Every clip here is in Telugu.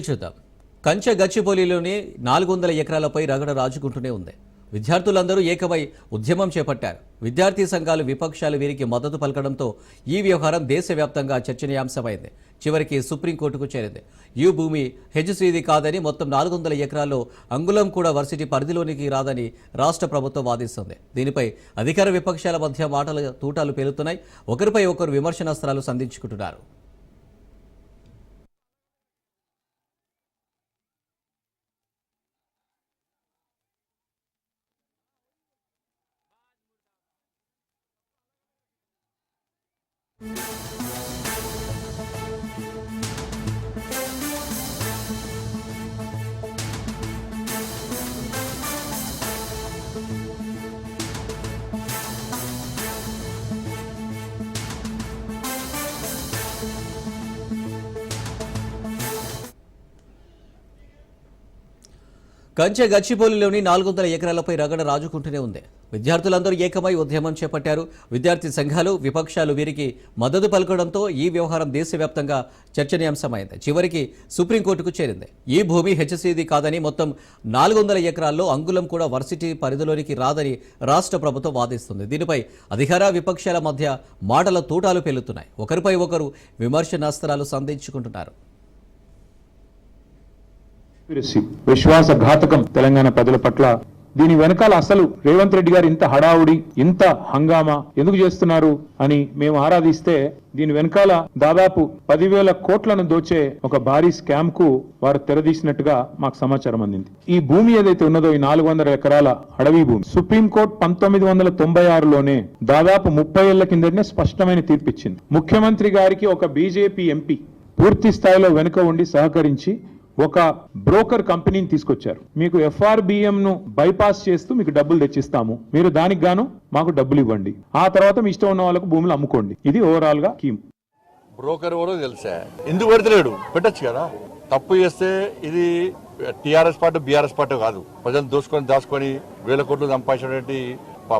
చూద్దాం. కంచె గచ్చిబౌలిలోని నాలుగు వందల ఎకరాలపై రగడ రాజుకుంటూనే ఉంది. విద్యార్థులందరూ ఏకమై ఉద్యమం చేపట్టారు. విద్యార్థి సంఘాలు విపక్షాలు వీరికి మద్దతు పలకడంతో ఈ వ్యవహారం దేశవ్యాప్తంగా చర్చనీయాంశమైంది. చివరికి సుప్రీంకోర్టుకు చేరింది. ఈ భూమి హెజ్సీది కాదని మొత్తం నాలుగు వందల ఎకరాల్లో అంగుళం కూడా వర్సిటీ పరిధిలోనికి రాదని రాష్ట్ర ప్రభుత్వం వాదిస్తుంది. దీనిపై అధికార విపక్షాల మధ్య మాటల తూటాలు పేలుతున్నాయి. ఒకరిపై ఒకరు విమర్శనాస్త్రాలు సంధించుకుంటున్నారు. Música కంచె గచ్చిపోలిలోని నాలుగు వందల ఎకరాలపై రగడ రాజుకుంటూనే ఉంది. విద్యార్థులందరూ ఏకమై ఉద్యమం చేపట్టారు. విద్యార్థి సంఘాలు విపక్షాలు వీరికి మద్దతు పలకడంతో ఈ వ్యవహారం దేశవ్యాప్తంగా చర్చనీయాంశమైంది. చివరికి సుప్రీంకోర్టుకు చేరింది. ఈ భూమి హెచ్సిది కాదని మొత్తం నాలుగు వందల ఎకరాల్లో అంగుళం కూడా వర్సిటీ పరిధిలోనికి రాదని రాష్ట్ర ప్రభుత్వం వాదిస్తుంది. దీనిపై అధికార విపక్షాల మధ్య మాటల తూటాలు పెళ్ళుతున్నాయి ఒకరిపై ఒకరు విమర్శనాస్త్రాలు సంధించుకుంటున్నారు. కాన్స్పిరసీ విశ్వాసఘాతకం తెలంగాణ ప్రజల పట్ల. దీని వెనకాల అసలు రేవంత్ రెడ్డి గారు ఇంత హడావుడి ఇంత హంగామా ఎందుకు చేస్తున్నారు అని మేము ఆరాధిస్తే దీని వెనకాల దాదాపు పదివేల కోట్లను దోచే ఒక భారీ స్కామ్కు వారు తెరదీసినట్టుగా మాకు సమాచారం అందింది. ఈ భూమి ఏదైతే ఉన్నదో ఈ నాలుగు వందల ఎకరాల అడవి భూమి సుప్రీంకోర్టు పంతొమ్మిది వందల తొంభై ఆరులోనే దాదాపు ముప్పై ఏళ్ళ కిందనే స్పష్టమైన తీర్పిచ్చింది. ముఖ్యమంత్రి గారికి ఒక బీజేపీ ఎంపీ పూర్తి స్థాయిలో వెనుక ఉండి సహకరించి ఒక బ్రోకర్ కంపెనీని తీసుకొచ్చారు. మీకు ఎఫ్ఆర్బిఎం ను బైపాస్ చేస్తూ మీకు డబ్బులు తెచ్చిస్తాము. మీరు దానికి గాను మాకు డబ్బులు ఇవ్వండి. ఆ తర్వాత మీ ఇష్టం ఉన్న వాళ్ళకు భూములు అమ్ముకోండి. ఇది ఓవరాల్గా స్కీమ్. బ్రోకర్ ఎవరో తెలుసా? ఎందుకు పెడతలేడు? పెట్టచ్చు కదా. తప్పు చేస్తే ఇది టిఆర్ఎస్ పార్టీ బీఆర్ఎస్ పార్టీ కాదు. ప్రజలు దోసుకొని దాచుకొని వేల కోట్లు సంపాదించినటువంటి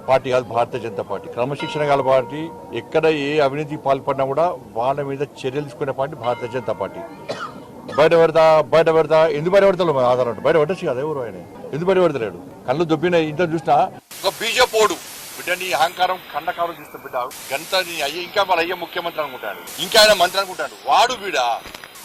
పార్టీ కాదు భారతీయ జనతా పార్టీ. క్రమశిక్షణ గల పార్టీ. ఎక్కడ ఏ అవినీతికి పాల్పడినా కూడా వాళ్ళ మీద చర్యలు తీసుకునే పార్టీ భారతీయ జనతా పార్టీ. బయట పెడతా బయట పెడతా ఎందుకు బయట పెడతాడు ఆధారం బయట పెట్టచ్చు కదా ఎవరు ఆయన? ఎందుకు బయట పెడతలేడు కళ్ళు దొబ్బిన ఇంత చూసినా? ఒక బీజేపోడు బిడ్డ నీ అహంకారం కండకారం చూస్తే బిడ్డ. గంత నీ అయ్యే ఇంకా వాళ్ళ అయ్యే ముఖ్యమంత్రి అనుకుంటాడు. ఇంకా ఆయన మంత్రి అనుకుంటాడు. వాడు బిడ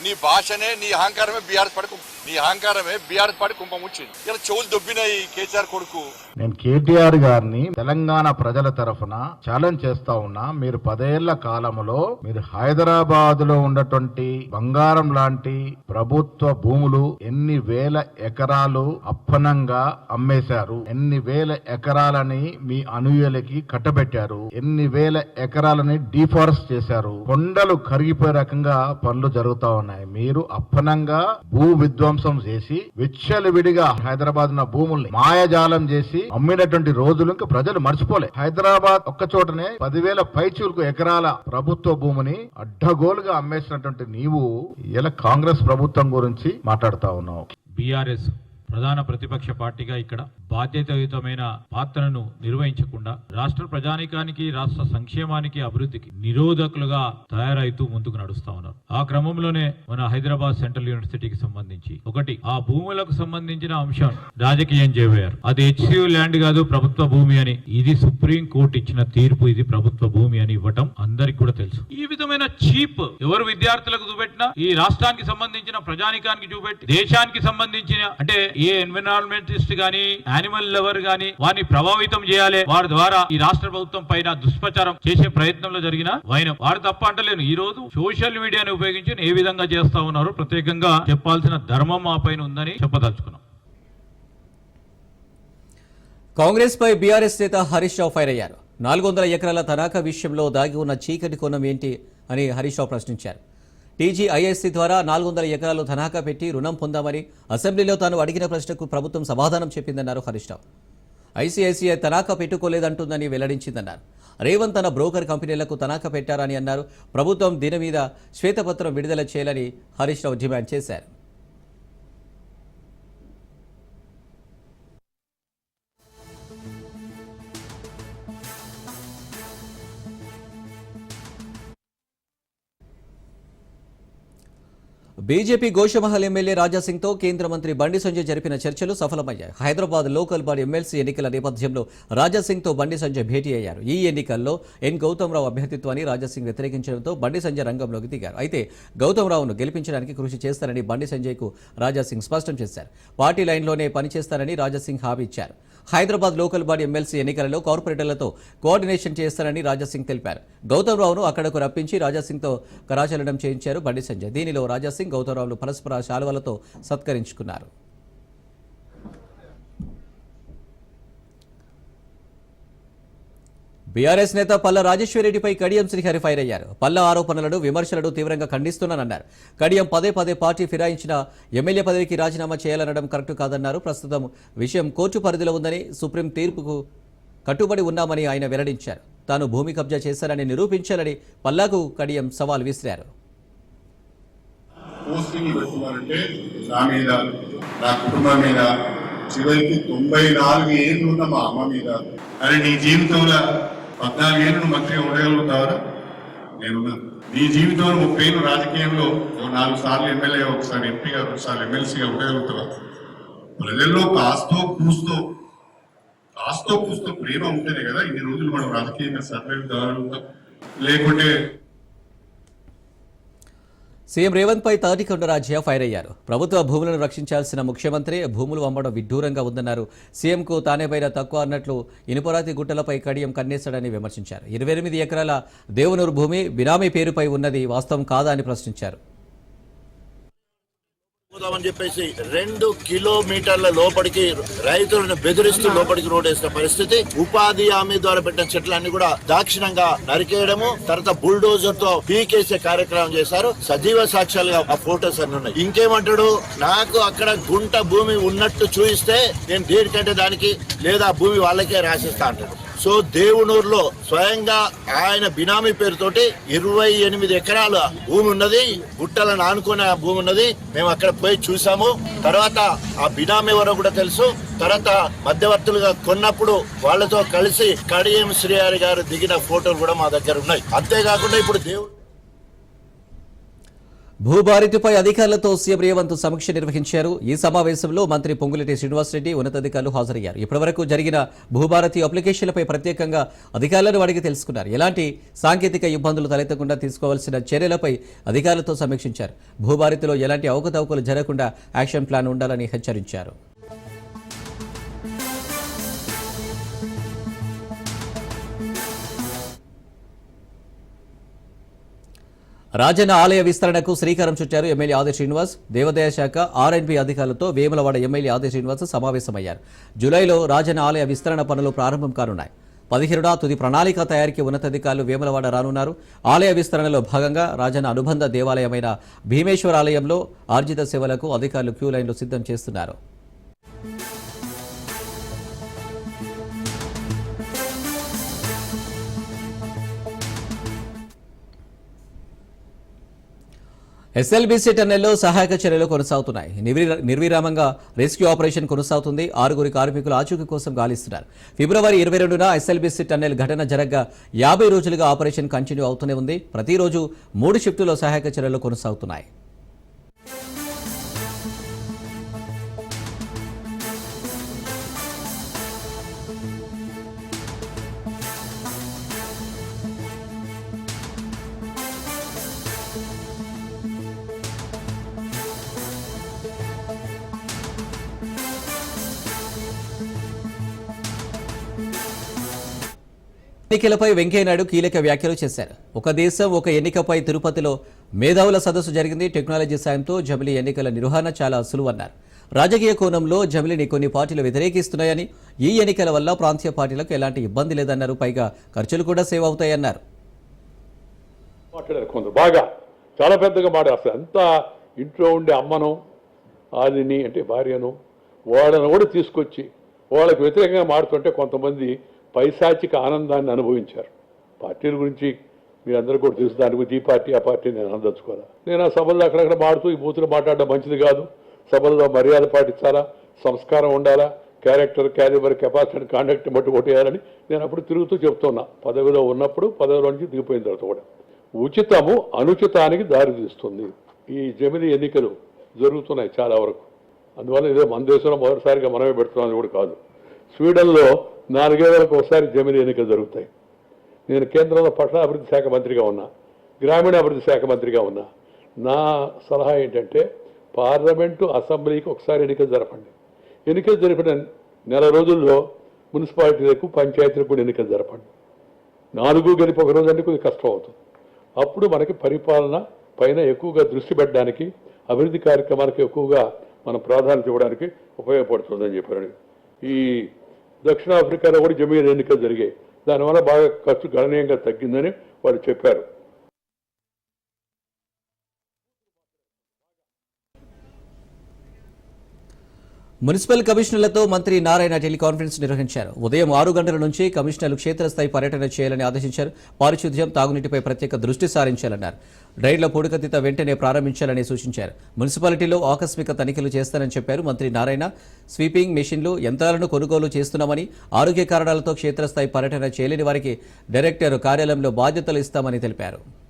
నీ భాషనే నీ అహంకారమే బీఆర్ పడుకో. నీ అహంకారమే బీఆర్ పార్టీ కుంభం వచ్చింది ఇలా చెవులు దొబ్బినాయి కేసీఆర్ కొడుకు. నేను కేటీఆర్ గారిని తెలంగాణ ప్రజల తరఫున ఛాలెంజ్ చేస్తా ఉన్నా. మీరు పదేళ్ళ కాలంలో మీరు హైదరాబాద్లో ఉన్నటువంటి బంగారం లాంటి ప్రభుత్వ భూములు ఎన్ని వేల ఎకరాలు అప్పనంగా అమ్మేశారు? ఎన్ని వేల ఎకరాలని మీ అనుయులకి కట్టబెట్టారు? ఎన్ని వేల ఎకరాలని డిఫారెస్ట్ చేశారు? కొండలు కరిగిపోయే రకంగా పనులు జరుగుతా ఉన్నాయి. మీరు అప్పనంగా భూ విధ్వంసం చేసి విచ్చలవిడిగా హైదరాబాద్ ఉన్న భూముల్ని మాయాజాలం చేసి అమ్మినటువంటి రోజులు ఇంకా ప్రజలు మర్చిపోలే. హైదరాబాద్ ఒక్క చోటనే పదివేల పైచూలకు ఎకరాల ప్రభుత్వ భూమిని అడ్డగోలుగా అమ్మేసినటువంటి నీవు ఇలా కాంగ్రెస్ ప్రభుత్వం గురించి మాట్లాడుతా ఉన్నావు. బీఆర్ఎస్ ప్రధాన ప్రతిపక్ష పార్టీగా ఇక్కడ బాధ్యతాయుతమైన పాత్రను నిర్వహించకుండా రాష్ట్ర ప్రజానికానికి రాష్ట్ర సంక్షేమానికి అభివృద్ధికి నిరోధకులుగా తయారైతూ ముందుకు నడుస్తా ఉన్నారు. ఆ క్రమంలోనే మన హైదరాబాద్ సెంట్రల్ యూనివర్సిటీకి సంబంధించి ఒకటి ఆ భూములకు సంబంధించిన అంశం రాజకీయం చేయబోయారు అది హెచ్సియు ల్యాండ్ కాదు ప్రభుత్వ భూమి అని. ఇది సుప్రీం కోర్టు ఇచ్చిన తీర్పు ఇది ప్రభుత్వ భూమి అని ఇవ్వటం అందరికి కూడా తెలుసు. ఈ విధమైన చీప్ ఎవరు విద్యార్థులకు చూపెట్టినా ఈ రాష్ట్రానికి సంబంధించిన ప్రజానికానికి చూపెట్టి దేశానికి సంబంధించిన అంటే ఏ ఎన్విరాన్మెంటిస్ట్ గాని యానిమల్ లవర్ గాని వారిని ప్రభావితం చేయాలి వారి ద్వారా ఈ రాష్ట్ర ప్రభుత్వం పైన దుష్ప్రచారం చేసే ప్రయత్నంలో జరిగిన వైనం. వారు తప్ప అంటలేను. ఈ రోజు సోషల్ మీడియాను ఉపయోగించి ఏ విధంగా చేస్తా ఉన్నారు ప్రత్యేకంగా చెప్పాల్సిన ధర్మం మా పైన ఉందని చెప్పదలుచుకున్నాం. కాంగ్రెస్ పై బీఆర్ఎస్ నేత హరీష్ రావు ఫైర్ అయ్యారు. నాలుగు వందల ఎకరాల తనాఖా విషయంలో దాగి ఉన్న చీకటి కోణం ఏంటి అని హరీష్ రావు ప్రశ్నించారు. టీజీఐఎస్సీ ద్వారా నాలుగు వందల ఎకరాలు తనఖా పెట్టి రుణం పొందామని అసెంబ్లీలో తాను అడిగిన ప్రశ్నకు ప్రభుత్వం సమాధానం చెప్పిందన్నారు హరీష్ రావు. ఐసీఐసీఐ తనాఖా పెట్టుకోలేదంటుందని వెల్లడించిందన్నారు. రేవంత్ తన బ్రోకర్ కంపెనీలకు తనాఖా పెట్టారని అన్నారు. ప్రభుత్వం దీని మీద శ్వేతపత్రం విడుదల చేయాలని హరీష్ రావు డిమాండ్ చేశారు. బీజేపీ గోషమహల్ ఎమ్మెల్యే రాజాసింగ్తో కేంద్ర మంత్రి బండి సంజయ్ జరిపిన చర్చలు సఫలమయ్యాయి. హైదరాబాద్ లోకల్ బాడీ ఎమ్మెల్సీ ఎన్నికల నేపథ్యంలో రాజాసింగ్తో బండి సంజయ్ భేటీ అయ్యారు. ఈ ఎన్నికల్లో ఎన్ గౌతమ్రావు అభ్యర్థిత్వాన్ని రాజాసింగ్ వ్యతిరేకించడంతో బండి సంజయ్ రంగంలోకి దిగారు. అయితే గౌతమ్రావును గెలిపించడానికి కృషి చేస్తారని బండి సంజయ్కు రాజాసింగ్ స్పష్టం చేశారు. పార్టీ లైన్లోనే పనిచేస్తారని రాజాసింగ్ హామీ ఇచ్చారు. హైదరాబాద్ లోకల్ బాడీ ఎమ్మెల్సీ ఎన్నికలలో కార్పొరేటర్లతో కోఆర్డినేషన్ చేస్తారని రాజాసింగ్ తెలిపారు. గౌతమ్రావును అక్కడకు రప్పించి రాజాసింగ్తో కరాచలనం చేయించారు బండి సంజయ్. దీనిలో రాజాసింగ్ గౌతమ్రావులు పరస్పర శాలువలతో సత్కరించుకున్నారు. బీఆర్ఎస్ నేత పల్ల రాజేశ్వరరెడ్డిపై కడియం శ్రీహరి ఫైర్ అయ్యారు. పల్ల ఆరోపణలను విమర్శలను తీవ్రంగా ఖండిస్తున్నానన్నారు. కడియం పదే పదే పార్టీ ఫిరాయించిన ఎమ్మెల్యే పదవికి రాజీనామా చేయాలనడం కరెక్ట్ కాదన్నారు. ప్రస్తుతం విషయం కోర్టు పరిధిలో ఉందని సుప్రీం తీర్పుకు కట్టుబడి ఉన్నామని ఆయన వెల్లడించారు. తాను భూమి కబ్జా చేశారని నిరూపించాలని పల్లాకు కడియం సవాల్ విసిరారు. పోస్టింగ్ పెట్టుకున్నారంటే నా మీద నా కుటుంబం మీద చివరికి తొంభై నాలుగు ఏళ్ళు ఉన్న మా అమ్మ మీద. అరే నీ జీవితంలో పద్నాలుగు ఏళ్ళు నువ్వు మంత్రిగా ఉండగలుగుతావరా? నేనున్నాను నీ జీవితంలో ముప్పై ఏళ్ళు రాజకీయంలో ఓ నాలుగు సార్లు ఎమ్మెల్యే ఒకసారి ఎంపీగా ఒకసారి ఎమ్మెల్సీగా ఉండగలుగుతావా? ప్రజల్లో కాస్తో కూస్తో కాస్తో కూస్తో ప్రేమ ఉంటేనే కదా ఇన్ని రోజులు మనం రాజకీయంగా సర్వైవ్ కాగలుగుతాం లేకుంటే సీఎం రేవంత్ పై తాటికొండ రాజ్య ఫైర్ అయ్యారు. ప్రభుత్వ భూములను రక్షించాల్సిన ముఖ్యమంత్రి భూములు అమ్మడం విడ్డూరంగా ఉందన్నారు. సీఎంకు తానే పైన తక్కువ అన్నట్లు ఇనుపరాతి గుట్టలపై కడియం కన్నేశాడని విమర్శించారు. ఇరవై ఎనిమిది ఎకరాల దేవునూరు భూమి బినామీ పేరుపై ఉన్నది వాస్తవం కాదా అని ప్రశ్నించారు. పోదామని చెప్పేసి రెండు కిలోమీటర్ల లోపలికి రైతులను బెదిరిస్తూ లోపలికి రోడ్ వేసిన పరిస్థితి. ఉపాధి హామీ ద్వారా పెట్టిన చెట్లన్నీ కూడా దాక్షిణంగా నరికేయడము తర్వాత బుల్డోజర్తో పీకేసే కార్యక్రమం చేశారు. సజీవ సాక్ష్యాలుగా ఆ ఫోటోస్ అన్ని ఉన్నాయి. ఇంకేమంటాడు? నాకు అక్కడ గుంట భూమి ఉన్నట్టు చూయిస్తే నేను దేనికంటే దానికి లేదా భూమి వాళ్ళకే రాసిస్తా అంటాడు. సో దేవునూరులో స్వయంగా ఆయన బినామీ పేరుతోటి ఇరవై ఎనిమిది ఎకరాల భూమి ఉన్నది. గుట్టలను ఆనుకునే భూమి ఉన్నది. మేము అక్కడ పోయి చూసాము. తర్వాత ఆ బినామీ ఎవరో కూడా తెలుసు. తర్వాత మధ్యవర్తులుగా కొన్నప్పుడు వాళ్ళతో కలిసి కడియం శ్రీహారి గారు దిగిన ఫోటోలు కూడా మా దగ్గర ఉన్నాయి. అంతేకాకుండా ఇప్పుడు దేవుడు భూభారతిపై అధికారులతో సీఎం రేవంత్ సమీక్ష నిర్వహించారు. ఈ సమావేశంలో మంత్రి పొంగులెట్టి శ్రీనివాసరెడ్డి ఉన్నతాధికారులు హాజరయ్యారు. ఇప్పటివరకు జరిగిన భూభారతి అప్లికేషన్లపై ప్రత్యేకంగా అధికారులను అడిగి తెలుసుకున్నారు. ఎలాంటి సాంకేతిక ఇబ్బందులు తలెత్తకుండా తీసుకోవాల్సిన చర్యలపై అధికారులతో సమీక్షించారు. భూభారతిలో ఎలాంటి అవకతవకలు జరగకుండా యాక్షన్ ప్లాన్ ఉండాలని హెచ్చరించారు. రాజన్న ఆలయ విస్తరణకు శ్రీకారం చుట్టారు ఎమ్మెల్యే ఆది శ్రీనివాస్. దేవాదాయ శాఖ ఆర్ఎన్బి అధికారులతో వేములవాడ ఎమ్మెల్యే ఆది శ్రీనివాస్ సమావేశమయ్యారు. జూలైలో రాజన్న ఆలయ విస్తరణ పనులు ప్రారంభం కానున్నాయి. పదిహేనున తుది ప్రణాళిక తయారీకి ఉన్నతాధికారులు వేములవాడ రానున్నారు. ఆలయ విస్తరణలో భాగంగా రాజన్న అనుబంధ దేవాలయమైన భీమేశ్వర ఆలయంలో ఆర్జిత సేవలకు అధికారులు క్యూ లైన్లు సిద్ధం చేస్తున్నారు. ఎస్ఎల్బీసీ టన్నెల్లో సహాయక చర్యలు కొనసాగుతున్నాయి. నిర్విరామంగా రెస్క్యూ ఆపరేషన్ కొనసాగుతుంది. ఆరుగురి కార్మికులు ఆచూకీ కోసం గాలిస్తున్నారు. ఫిబ్రవరి ఇరవై రెండున ఎస్ఎల్బీసీ టన్నెల్ ఘటన జరగ్గా యాభై రోజులుగా ఆపరేషన్ కంటిన్యూ అవుతూనే ఉంది. ప్రతిరోజు మూడు షిఫ్టులో సహాయక చర్యలు కొనసాగుతున్నాయి. ఎన్నికలపై వెంకయ్యనాయుడు కీలక వ్యాఖ్యలు చేశారు. ఒక దేశం ఒక ఎన్నికపై తిరుపతిలో మేధావుల సదస్సు జరిగింది. టెక్నాలజీ సాయంతో జమిలీ ఎన్నికల నిర్వహణ చాలా సులువన్నారు రాజకీయ కోణంలో జమిలిని కొన్ని పార్టీలు వ్యతిరేకిస్తున్నాయని ఈ ఎన్నికల వల్ల ప్రాంతీయ పార్టీలకు ఎలాంటి ఇబ్బంది లేదన్నారు. పైగా ఖర్చులు కూడా సేవ్ అవుతాయన్నారు మాట్లాడారు కొందరు. బాగా చాలా పెద్దగా మాట్లాడారు. ఎంత ఇంట్లో ఉండే అమ్మను ఆదిని అంటే భార్యను వాళ్ళను కూడా తీసుకొచ్చి వాళ్ళకి వ్యతిరేకంగా మాడుతుంటే కొంతమంది పైశాచిక ఆనందాన్ని అనుభవించారు. పార్టీల గురించి మీరందరూ కూడా తెలుసు దాని గురించి ఈ పార్టీ ఆ పార్టీ నేను అందచ్చుకోదా నేను ఆ సభల్లో అక్కడక్కడ మాడుతూ ఈ బూతులు మాట్లాడడం మంచిది కాదు. సభల్లో మర్యాద పాటించాలా? సంస్కారం ఉండాలా? క్యారెక్టర్ క్యాలిబర్ కెపాసిటీ కాండక్ట్ బట్టి కొట్టేయాలని నేను అప్పుడు తిరుగుతూ చెప్తున్నా. పదవిలో ఉన్నప్పుడు పదవిలో నుంచి దిగిపోయిన తర్వాత కూడా. ఉచితము అనుచితానికి దారితీస్తుంది ఈ జమిని ఎన్నికలు జరుగుతున్నాయి చాలా వరకు. అందువల్ల ఇదే మన దేశంలో మొదటిసారిగా మనమే పెడుతున్నాం కూడా కాదు. స్వీడన్లో నాలుగేళ్ళకు ఒకసారి జమిని ఎన్నికలు జరుగుతాయి. నేను కేంద్రంలో పట్టణాభివృద్ధి శాఖ మంత్రిగా ఉన్నా గ్రామీణాభివృద్ధి శాఖ మంత్రిగా ఉన్నా నా సలహా ఏంటంటే పార్లమెంటు అసెంబ్లీకి ఒకసారి ఎన్నికలు జరపండి. ఎన్నికలు జరిపిన నెల రోజుల్లో మున్సిపాలిటీలకు పంచాయతీలకు కూడా ఎన్నికలు జరపండి. నాలుగు గెలిపి ఒక రోజు అంటే కొద్దిగా కష్టం అవుతుంది. అప్పుడు మనకి పరిపాలన పైన ఎక్కువగా దృష్టి పెట్టడానికి అభివృద్ధి కార్యక్రమాలకు ఎక్కువగా మనం ప్రాధాన్యత ఇవ్వడానికి ఉపయోగపడుతుందని చెప్పారు. ఈ దక్షిణాఫ్రికాలో కూడా జమీన్ ఎన్నికలు జరిగాయి. దానివల్ల బాగా ఖర్చు గణనీయంగా తగ్గిందని వాళ్ళు చెప్పారు. మున్సిపల్ కమిషనర్లతో మంత్రి నారాయణ టెలికాన్ఫరెన్స్ నిర్వహించారు. ఉదయం ఆరు గంటల నుంచి కమిషనర్లు క్షేత్రస్థాయి పర్యటన చేయాలని ఆదేశించారు. పారిశుద్ధ్యం తాగునీటిపై ప్రత్యేక దృష్టి సారించాలన్నారు. డ్రైన్ల పూడికతీత వెంటనే ప్రారంభించాలని సూచించారు. మున్సిపాలిటీలో ఆకస్మిక తనిఖీలు చేస్తానని చెప్పారు మంత్రి నారాయణ. స్వీపింగ్ మెషిన్లు యంత్రాలను కొనుగోలు చేస్తున్నామని ఆరోగ్య కారణాలతో క్షేత్రస్థాయి పర్యటన చేయలేని వారికి డైరెక్టర్ కార్యాలయంలో బాధ్యతలు ఇస్తామని తెలిపారు.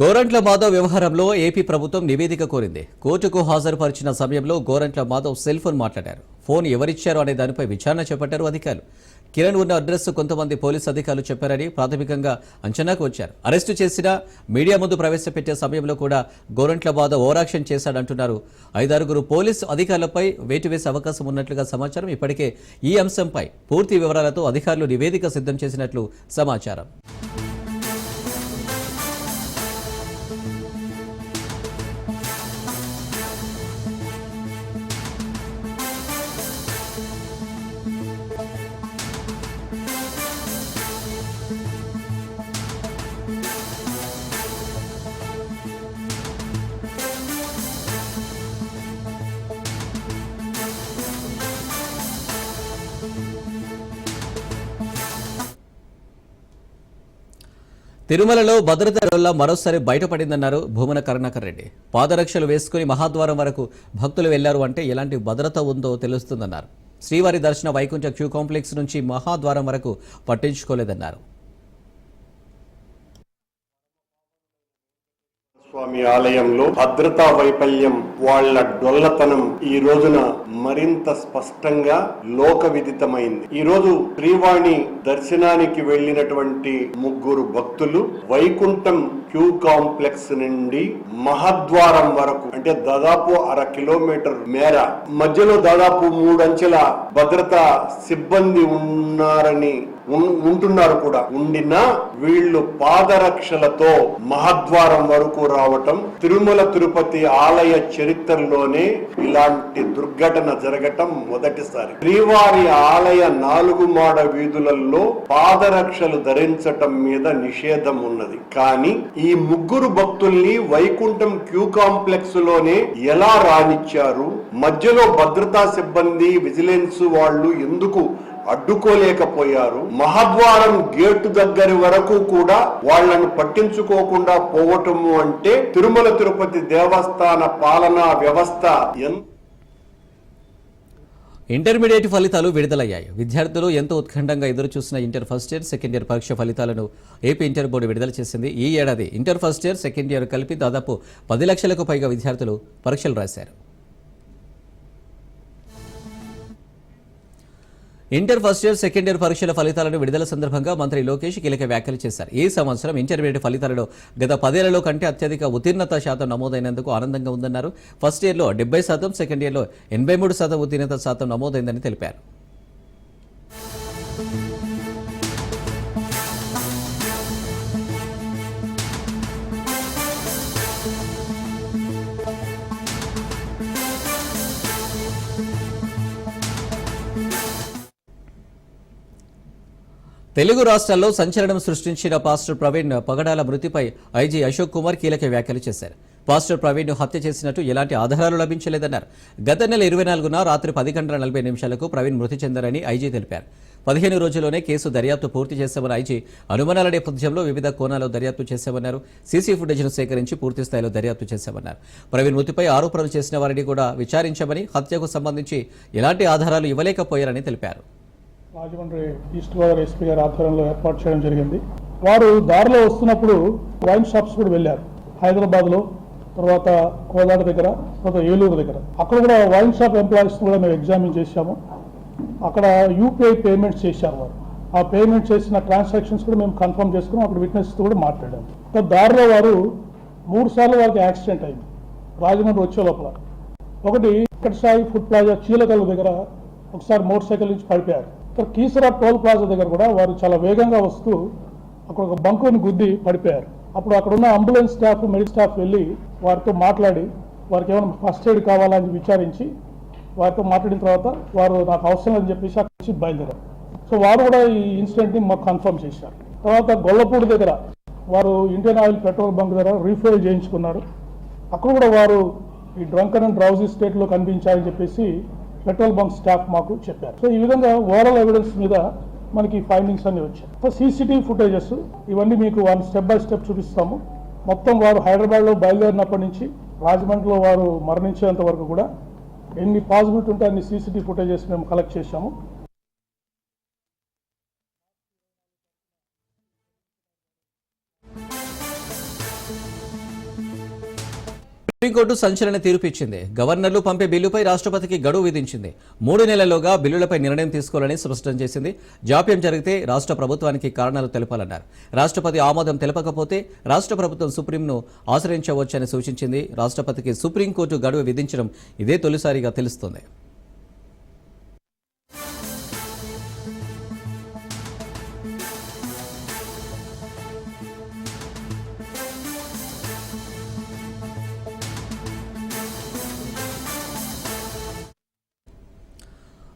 గోరంట్ల మాధవ్ వ్యవహారంలో ఏపీ ప్రభుత్వం నివేదిక కోరింది. కోర్టుకు హాజరుపరిచిన సమయంలో గోరంట్ల మాధవ్ సెల్ ఫోన్ మాట్లాడారు. ఫోన్ ఎవరిచ్చారు అనే దానిపై విచారణ చేపట్టారు అధికారులు. కిరణ్ ఉన్న అడ్రస్ కొంతమంది పోలీసు అధికారులు చెప్పారని ప్రాథమికంగా అంచనాకు వచ్చారు. అరెస్టు చేసిన మీడియా ముందు ప్రవేశపెట్టే సమయంలో కూడా గోరంట్ల మాధవ్ ఓరాక్షన్ చేశాడంటున్నారు. ఐదారుగురు పోలీసు అధికారులపై వేటు వేసే అవకాశం ఉన్నట్లుగా సమాచారం. ఇప్పటికే ఈ అంశంపై పూర్తి వివరాలతో అధికారులు నివేదిక సిద్ధం చేసినట్లు సమాచారం. తిరుమలలో భద్రత వల్ల మరోసారి బయటపడిందన్నారు భూమన కరుణాకర్ రెడ్డి. పాదరక్షలు వేసుకుని మహాద్వారం వరకు భక్తులు వెళ్ళారు అంటే ఎలాంటి భద్రత ఉందో తెలుస్తుందన్నారు. శ్రీవారి దర్శన వైకుంఠ క్యూ కాంప్లెక్స్ నుంచి మహాద్వారం వరకు పట్టించుకోలేదన్నారు. స్వామి ఆలయంలో భద్రతా వైఫల్యం వాళ్ళ డొల్లతనం ఈ రోజున మరింత స్పష్టంగా లోక విదితమైంది ఈ రోజు శ్రీవాణి దర్శనానికి వెళ్ళినటువంటి ముగ్గురు భక్తులు వైకుంఠం క్యూ కాంప్లెక్స్ నుండి మహద్వారం వరకు అంటే దాదాపు అర కిలోమీటర్ మేర మధ్యలో దాదాపు మూడంచెల భద్రతా సిబ్బంది ఉన్నారని ఉంటున్నారు కూడా. ఉండిన వీళ్ళు పాదరక్షలతో మహద్వారం వరకు రావటం తిరుమల తిరుపతి ఆలయ చరిత్రలోనే ఇలాంటి దుర్ఘటన జరగటం మొదటిసారి. శ్రీవారి ఆలయ నాలుగు మాడ వీధులలో పాదరక్షలు ధరించటం మీద నిషేధం ఉన్నది. కానీ ఈ ముగ్గురు భక్తుల్ని వైకుంఠం క్యూ కాంప్లెక్స్లోనే ఎలా రానిచ్చారు? మధ్యలో భద్రతా సిబ్బంది విజిలెన్స్ వాళ్ళు ఎందుకు అడ్డుకోలేకపోయారు. మహద్వారం గేటు దగ్గర వరకు కూడా వాళ్ళను పట్టించుకోకుండా పోవటము అంటే తిరుమల తిరుపతి దేవస్థాన పాలనా వ్యవస్థ ఎంత ఇంటర్మీడియట్ ఫలితాలు విడుదలయ్యాయి. విద్యార్థులు ఎంతో ఉత్కంఠంగా ఎదురుచూసిన inter first year second year పరీక్ష ఫలితాలను ఏపీ ఇంటర్ బోర్డు విడుదల చేసింది. ఈ ఏడాది inter first year second year కలిపి దాదాపు పది లక్షలకు పైగా విద్యార్థులు పరీక్షలు రాశారు. Inter first year second year పరీక్షల ఫలితాలను విడుదల సందర్భంగా మంత్రి లోకేష్ కీలక వ్యాఖ్యలు చేశారు. ఈ సంవత్సరం ఇంటర్మీడియట్ ఫలితాలలో గత పదేళ్ళలో కంటే అత్యధిక ఉత్తీర్ణత శాతం నమోదైనందుకు ఆనందంగా ఉందన్నారు. ఫస్ట్ ఇయర్లో డెబ్బై శాతం సెకండ్ ఇయర్లో ఎనభై మూడు శాతం ఉత్తీర్ణత శాతం నమోదైందని తెలిపారు. తెలుగు రాష్ట్రాల్లో సంచలనం సృష్టించిన పాస్టర్ ప్రవీణ్ పగడాల మృతిపై ఐజీ అశోక్ కుమార్ కీలక వ్యాఖ్యలు చేశారు. పాస్టర్ ప్రవీణ్ హత్య చేసినట్టు ఎలాంటి ఆధారాలు లభించలేదన్నారు. గత నెల ఇరవై నాలుగున రాత్రి పది గంటల నలభై నిమిషాలకు ప్రవీణ్ మృతి చెందారని ఐజీ తెలిపారు. పదిహేను రోజుల్లోనే కేసు దర్యాప్తు పూర్తి చేశామని ఐజీ అనుమానాల నేపథ్యంలో వివిధ కోణాల్లో దర్యాప్తు చేశామన్నారు. సీసీ ఫుటేజ్ను సేకరించి పూర్తి స్థాయిలో దర్యాప్తు చేశామన్నారు. ప్రవీణ్ మృతిపై ఆరోపణలు చేసిన వారిని కూడా విచారించామని హత్యకు సంబంధించి ఎలాంటి ఆధారాలు ఇవ్వలేకపోయారని తెలిపారు. రాజమండ్రి ఈస్ట్ గోదావరి ఎస్పీ గారి ఆధ్వర్యంలో ఏర్పాటు చేయడం జరిగింది. వారు దారిలో వస్తున్నప్పుడు వైన్ షాప్స్ కూడా వెళ్ళారు. హైదరాబాద్లో తర్వాత కోదాడ దగ్గర తర్వాత ఏలూరు దగ్గర. అక్కడ కూడా వైన్ షాప్ ఎంప్లాయీస్ కూడా మేము ఎగ్జామిన్ చేశాము. అక్కడ యూపీఐ పేమెంట్స్ చేశారు వారు. ఆ పేమెంట్ చేసిన ట్రాన్సాక్షన్స్ కూడా మేము కన్ఫర్మ్ చేసుకుని అక్కడ విట్నెస్తో కూడా మాట్లాడాము. దారిలో వారు మూడు సార్లు వారికి యాక్సిడెంట్ అయింది. రాజమండ్రి వచ్చే లోపల. ఒకటి సాయి ఫుడ్ ప్లాజా చీలకల్లు దగ్గర ఒకసారి మోటార్ సైకిల్ నుంచి పడిపోయారు. ఇక్కడ కీసరా టోల్ ప్లాజా దగ్గర కూడా వారు చాలా వేగంగా వస్తూ అక్కడ ఒక బంకుని గుద్ది పడిపోయారు. అప్పుడు అక్కడ ఉన్న అంబులెన్స్ స్టాఫ్ మెడికల్ స్టాఫ్ వెళ్ళి వారితో మాట్లాడి వారికి ఏమైనా ఫస్ట్ ఎయిడ్ కావాలని విచారించి వారితో మాట్లాడిన తర్వాత వారు నాకు అవసరం లేదని చెప్పేసి అక్కడి నుంచి బయలుదేరారు. సో వారు కూడా ఈ ఇన్సిడెంట్ని మాకు కన్ఫర్మ్ చేశారు. తర్వాత గొల్లపూడి దగ్గర వారు ఇండియన్ ఆయిల్ పెట్రోల్ బంక్ దగ్గర రీఫిల్ చేయించుకున్నారు. అక్కడ కూడా వారు ఈ డ్రంకన్ అండ్ డ్రౌజీ స్టేట్లో కనిపించారని చెప్పేసి పెట్రోల్ బంక్ స్టాఫ్ మాకు చెప్పారు. సో ఈ విధంగా ఓవరాల్ ఎవిడెన్స్ మీద మనకి ఫైండింగ్స్ అన్ని వచ్చాయి. సో సీసీటీవీ ఫుటేజెస్ ఇవన్నీ మీకు వన్ స్టెప్ బై స్టెప్ చూపిస్తాము. మొత్తం వారు హైదరాబాద్లో బయలుదేరినప్పటి నుంచి రాజమండ్రిలో వారు మరణించేంత వరకు కూడా ఎన్ని పాజిబిలిటీ ఉంటే అన్ని సీసీటీవీ ఫుటేజెస్ మేము కలెక్ట్ చేశాము. సుప్రీంకోర్టు సంచలన తీర్పు ఇచ్చింది గవర్నర్లు పంపే బిల్లుపై రాష్ట్రపతికి గడువు విధించింది. మూడు నెలల్లోగా బిల్లులపై నిర్ణయం తీసుకోవాలని స్పష్టం చేసింది. జాప్యం జరిగితే రాష్ట్ర ప్రభుత్వానికి కారణాలు తెలపాలన్నారు. రాష్ట్రపతి ఆమోదం తెలపకపోతే రాష్ట్ర ప్రభుత్వం సుప్రీంను ఆశ్రయించవచ్చని సూచించింది. రాష్ట్రపతికి సుప్రీంకోర్టు గడువు విధించడం ఇదే తొలిసారిగా తెలుస్తోంది.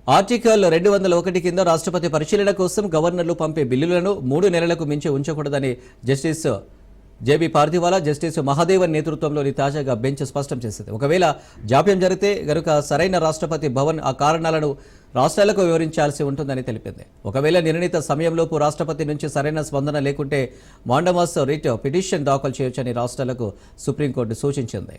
ఆర్టికల్ రెండు వందల ఒకటి కింద రాష్ట్రపతి పరిశీలన కోసం గవర్నర్లు పంపే బిల్లులను మూడు నెలలకు మించి ఉంచకూడదని justice JB Pardiwala justice Mahadevan నేతృత్వంలోని తాజాగా బెంచ్ స్పష్టం చేసింది. ఒకవేళ జాప్యం జరిగితే గనుక సరైన రాష్ట్రపతి భవన్ ఆ కారణాలను రాష్ట్రాలకు వివరించాల్సి ఉంటుందని తెలిపింది. ఒకవేళ నిర్ణీత సమయంలోపు రాష్ట్రపతి నుంచి సరైన స్పందన లేకుంటే మాండమాస్ రిట్ పిటిషన్ దాఖలు చేయొచ్చని రాష్ట్రాలకు సుప్రీంకోర్టు సూచించింది.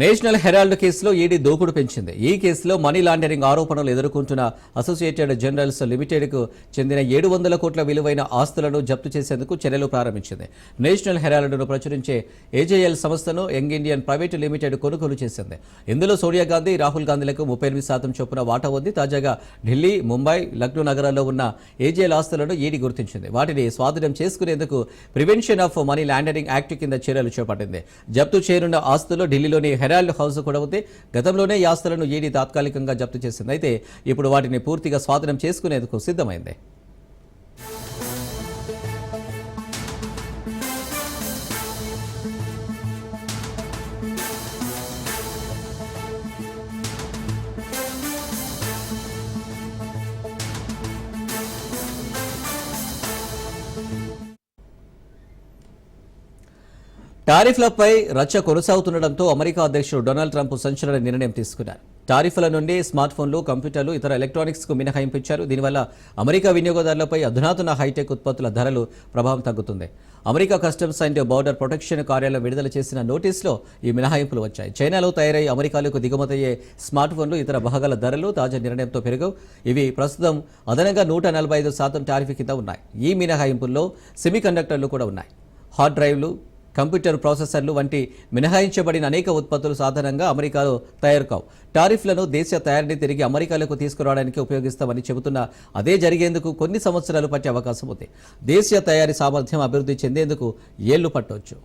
నేషనల్ హెరాల్డ్ కేసులో ఈడీ దూకుడు పెంచింది. ఈ కేసులో మనీ లాండరింగ్ ఆరోపణలు ఎదుర్కొంటున్న అసోసియేటెడ్ జనరల్స్ లిమిటెడ్కు చెందిన ఏడు వందల కోట్ల విలువైన ఆస్తులను జప్తు చేసేందుకు చర్యలు ప్రారంభించింది. నేషనల్ హెరాల్డ్ను ప్రచురించే ఏజేఎల్ సంస్థను యంగ్ ఇండియన్ ప్రైవేట్ లిమిటెడ్ కొనుగోలు చేసింది. ఇందులో సోనియా గాంధీ రాహుల్ గాంధీలకు ముప్పై ఎనిమిది శాతం చొప్పున వాటా ఉంది. తాజాగా ఢిల్లీ ముంబై లక్నో నగరాల్లో ఉన్న ఏజేఎల్ ఆస్తులను ఈడీ గుర్తించింది. వాటిని స్వాధీనం చేసుకునేందుకు prevention of money laundering act కింద చర్యలు చేపట్టింది. జప్తు చేయనున్న ఆస్తులు ఢిల్లీలోని హెరాల్డ్ హౌస్ కూడా ఉంది. గతంలోనే ఈ ఆస్తులను ఈడీ తాత్కాలికంగా జప్తు చేసింది. అయితే ఇప్పుడు వాటిని పూర్తిగా స్వాధీనం చేసుకునేందుకు సిద్ధమైంది. టారిఫ్లపై రచ్చ కొనసాగుతుండటంతో అమెరికా అధ్యక్షుడు డొనాల్డ్ ట్రంప్ సంచలన నిర్ణయం తీసుకున్నారు. టారిఫ్ల నుండి స్మార్ట్ ఫోన్లు కంప్యూటర్లు ఇతర ఎలక్ట్రానిక్స్కు మినహాయింపించారు. దీనివల్ల అమెరికా వినియోగదారులపై అధునాతన హైటెక్ ఉత్పత్తుల ధరలు ప్రభావం తగ్గుతుంది. America customs and border protection కార్యాలయం విడుదల చేసిన నోటీసులో ఈ మినహాయింపులు వచ్చాయి. చైనాలో తయారై అమెరికాలకు దిగుమతయ్యే స్మార్ట్ ఫోన్లు ఇతర భాగాల ధరలు తాజా నిర్ణయంతో పెరుగు ఇవి ప్రస్తుతం అదనంగా నూట నలభై ఐదు శాతం టారిఫ్ కింద ఉన్నాయి. ఈ మినహాయింపుల్లో సెమీ కండక్టర్లు కూడా ఉన్నాయి. హార్డ్ డ్రైవ్లు కంప్యూటర్ ప్రాసెసర్లు వంటి మినహాయించబడిన అనేక ఉత్పత్తులు సాధారణంగా అమెరికాలో తయారు కావు టారిఫ్లను దేశ తయారీని తిరిగి అమెరికాలకు తీసుకురావడానికి ఉపయోగిస్తామని చెబుతున్న అదే జరిగేందుకు కొన్ని సంవత్సరాలు పట్టే అవకాశం ఉంది. దేశీయ తయారీ సామర్థ్యం అభివృద్ధి చెందేందుకు ఏళ్ళు పట్టవచ్చు